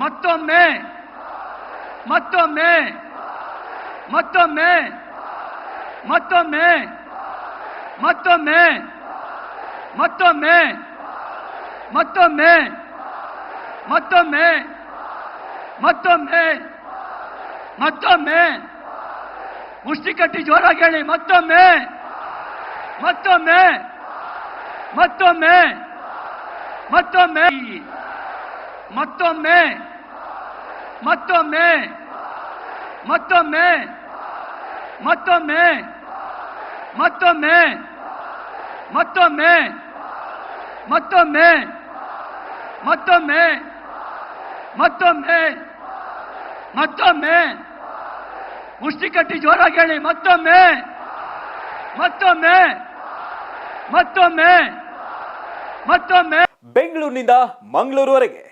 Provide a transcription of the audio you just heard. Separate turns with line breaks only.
ಮತ್ತೊಮ್ಮೆ ಮತ್ತೊಮ್ಮೆ ಮತ್ತೊಮ್ಮೆ ಮತ್ತೊಮ್ಮೆ ಮತ್ತೊಮ್ಮೆ ಮತ್ತೊಮ್ಮೆ ಮತ್ತೊಮ್ಮೆ ಮತ್ತೊಮ್ಮೆ ಮತ್ತೊಮ್ಮೆ ಮತ್ತೊಮ್ಮೆ ಮುಷ್ಟಿ ಕಟ್ಟಿ ಜೋರಾಗಿ ಹೇಳಿ ಮತ್ತೊಮ್ಮೆ ಮತ್ತೊಮ್ಮೆ ಮತ್ತೊಮ್ಮೆ ಮತ್ತೊಮ್ಮೆ ಮತ್ತೊಮ್ಮೆ ಮತ್ತೊಮ್ಮೆ ಮತ್ತೊಮ್ಮೆ ಮತ್ತೊಮ್ಮೆ ಮತ್ತೊಮ್ಮೆ ಮತ್ತೊಮ್ಮೆ ಮತ್ತೊಮ್ಮೆ ಮತ್ತೊಮ್ಮೆ ಮತ್ತೊಮ್ಮೆ ಮತ್ತೊಮ್ಮೆ ಮುಷ್ಟಿ ಕಟ್ಟಿ ಜೋರಾಗಿ ಹೇಳಿ ಮತ್ತೊಮ್ಮೆ ಮತ್ತೊಮ್ಮೆ ಮತ್ತೊಮ್ಮೆ ಮತ್ತೊಮ್ಮೆ
ಬೆಂಗಳೂರಿನಿಂದ ಮಂಗಳೂರುವರೆಗೆ